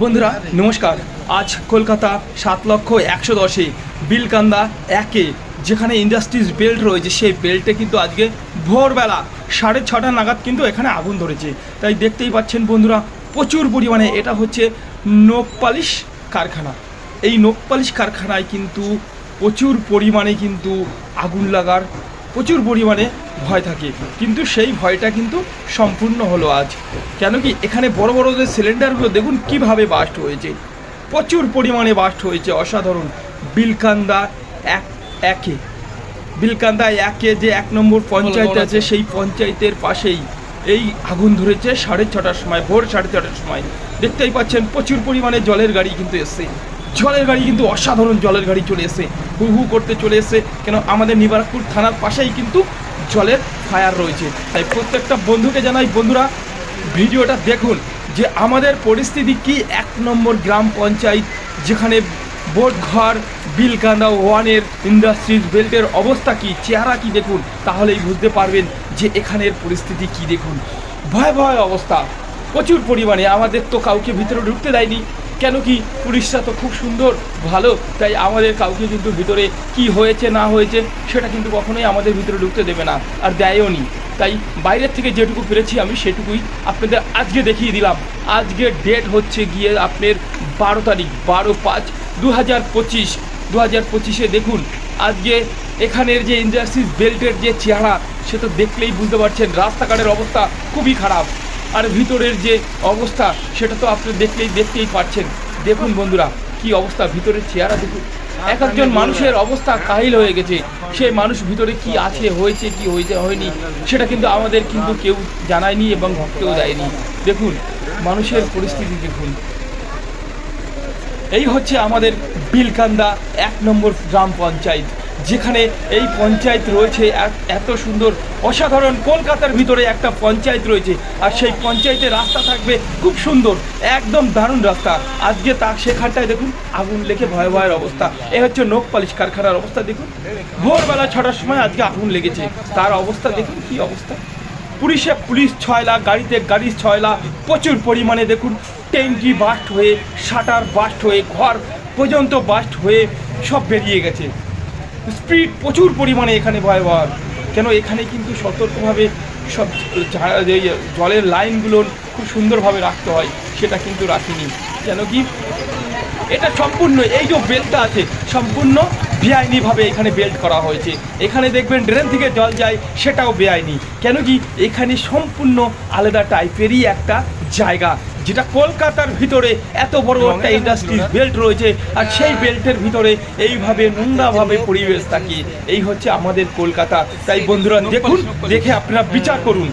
বন্ধুরা, নমস্কার। আজ কলকাতা সাত লক্ষ একশো দশে বিলকান্দা একে, যেখানে ইন্ডাস্ট্রিজ বেল্ট রয়েছে, সেই বেল্টে কিন্তু আজকে ভোরবেলা সাড়ে ছটা নাগাদ কিন্তু এখানে আগুন ধরেছে। তাই দেখতেই পাচ্ছেন বন্ধুরা, প্রচুর পরিমাণে এটা হচ্ছে নখ পালিশ কারখানা। এই নখ পালিশ কারখানায় কিন্তু প্রচুর পরিমাণে কিন্তু আগুন লাগার প্রচুর পরিমাণে ভয় থাকে। কিন্তু সেই ভয়টা কিন্তু সম্পূর্ণ হলো আজ। কেন কি এখানে বড় বড় যে সিলিন্ডারগুলো দেখুন কীভাবে বাস্ট হয়েছে। প্রচুর পরিমাণে বাস্ট হয়েছে অসাধারণ। বিলকান্দা এক, একে। বিলকান্দা একে যে এক নম্বর পঞ্চায়েত আছে, সেই পঞ্চায়েতের পাশেই। এই আগুন ধরেছে সাড়ে ছটার সময়, ভোর সাড়ে ছটার সময়। দেখতেই পাচ্ছেন প্রচুর পরিমাণে জলের গাড়ি কিন্তু এসছে। জলের গাড়ি কিন্তু অসাধারণ জলের গাড়ি চলে এসে হু হু করতে চলে এসে কেন আমাদের নিবারকপুর থানার পাশেই কিন্তু জলের ফায়ার রয়েছে। তাই প্রত্যেকটা বন্ধুকে জানাই, বন্ধুরা, ভিডিওটা দেখুন যে আমাদের পরিস্থিতি কি? এক নম্বর গ্রাম পঞ্চায়েত, যেখানে বোট ঘর, বিলকান্দা ওয়ানের ইন্ডাস্ট্রিজ বেল্টের অবস্থা কি? চেহারা কি দেখুন? তাহলেই বুঝতে পারবেন যে এখানের পরিস্থিতি কি দেখুন। ভয় ভয় অবস্থা। প্রচুর পরিমাণে। আমাদের তো কাউকে ভিতরে ঢুকতে দেয়নি। কেন কি পুলিশরা তো খুব সুন্দর, ভালো, তাই আমাদের কাউকে কিন্তু ভিতরে কি হয়েছে, না হয়েছে, সেটা কিন্তু কখনোই আমাদের ভিতরে ঢুকতে দেবে না, আর দেয়ও নি। তাই বাইরের থেকে যেটুকু ফিরেছি আমি, সেটুকুই আপনাদের আজকে দেখিয়ে দিলাম। আজকে ডেট হচ্ছে গিয়ে আপনার বারো তারিখ, বারো পাঁচ দু হাজার পঁচিশ। দু হাজার পঁচিশে দেখুন, আজকে এখানের যে ইন্ডাস্ট্রিজ বেল্টের যে চেহারা, সে তো দেখলেই বুঝতে পারছেন, রাস্তাঘাটের অবস্থা খুবই খারাপ। আর ভিতরের যে অবস্থা, সেটা তো আপনি দেখলেই, দেখতেই পাচ্ছেন দেখুন বন্ধুরা, কি অবস্থা, ভিতরের চেহারা দেখুন। এক একজন মানুষের অবস্থা কাহিল হয়ে গেছে। সে মানুষ ভিতরে কি আছে, হয়েছে, কি হয়েছে, হয়নি, সেটা কিন্তু আমাদের কিন্তু কেউ জানায়নি এবং কেউ দেয়নি। দেখুন, মানুষের পরিস্থিতি দেখুন। এই হচ্ছে আমাদের বিলকান্দা এক নম্বর গ্রাম পঞ্চায়েত, যেখানে এই পঞ্চায়েত রয়েছে এত সুন্দর, অসাধারণ কলকাতার ভিতরে একটা পঞ্চায়েত রয়েছে, আর সেই পঞ্চায়েতের রাস্তা থাকবে খুব সুন্দর, একদম দারুণ রাস্তা। আজকে তার সেখানটায় দেখুন, আগুন লেগে ভয় ভয়ের অবস্থা। এ হচ্ছে নখ পালিশ কারখানার অবস্থা, দেখুন। ভোরবেলা ছটার সময় আজকে আগুন লেগেছে। তার অবস্থা দেখুন, কি অবস্থা। পুলিশে পুলিশ ছয় লাখ, গাড়িতে গাড়ি ছয় লাখ। প্রচুর পরিমাণে দেখুন, ট্যাঙ্কি বাস্ট হয়ে, শাটার বাস্ট হয়ে, ঘর পর্যন্ত বাস্ট হয়ে সব বেরিয়ে গেছে। স্পিড প্রচুর পরিমাণে এখানে ভয়াবহ। কেন এখানে কিন্তু সতর্কভাবে সব জলের লাইনগুলো খুব সুন্দরভাবে রাখতে হয়, সেটা কিন্তু রাখিনি। কেন কি? এটা সম্পূর্ণ, এই যে বেলটা আছে, সম্পূর্ণ বেআইনিভাবে এখানে বেল্ট করা হয়েছে। এখানে দেখবেন ড্রেন থেকে জল যায় সেটাও বেআইনি। কেন কি? এখানে সম্পূর্ণ আলাদা টাইপেরই একটা জায়গা যেটা কলকাতার ভিতরে এত বড় একটা ইন্ডাস্ট্রিজ বেল্ট রয়েছে আর সেই বেল্টের ভিতরে এইভাবে নোংরাভাবে পরিবেশ থাকে। এই হচ্ছে আমাদের কলকাতা। তাই বন্ধুরা দেখুন দেখে আপনারা বিচার করুন।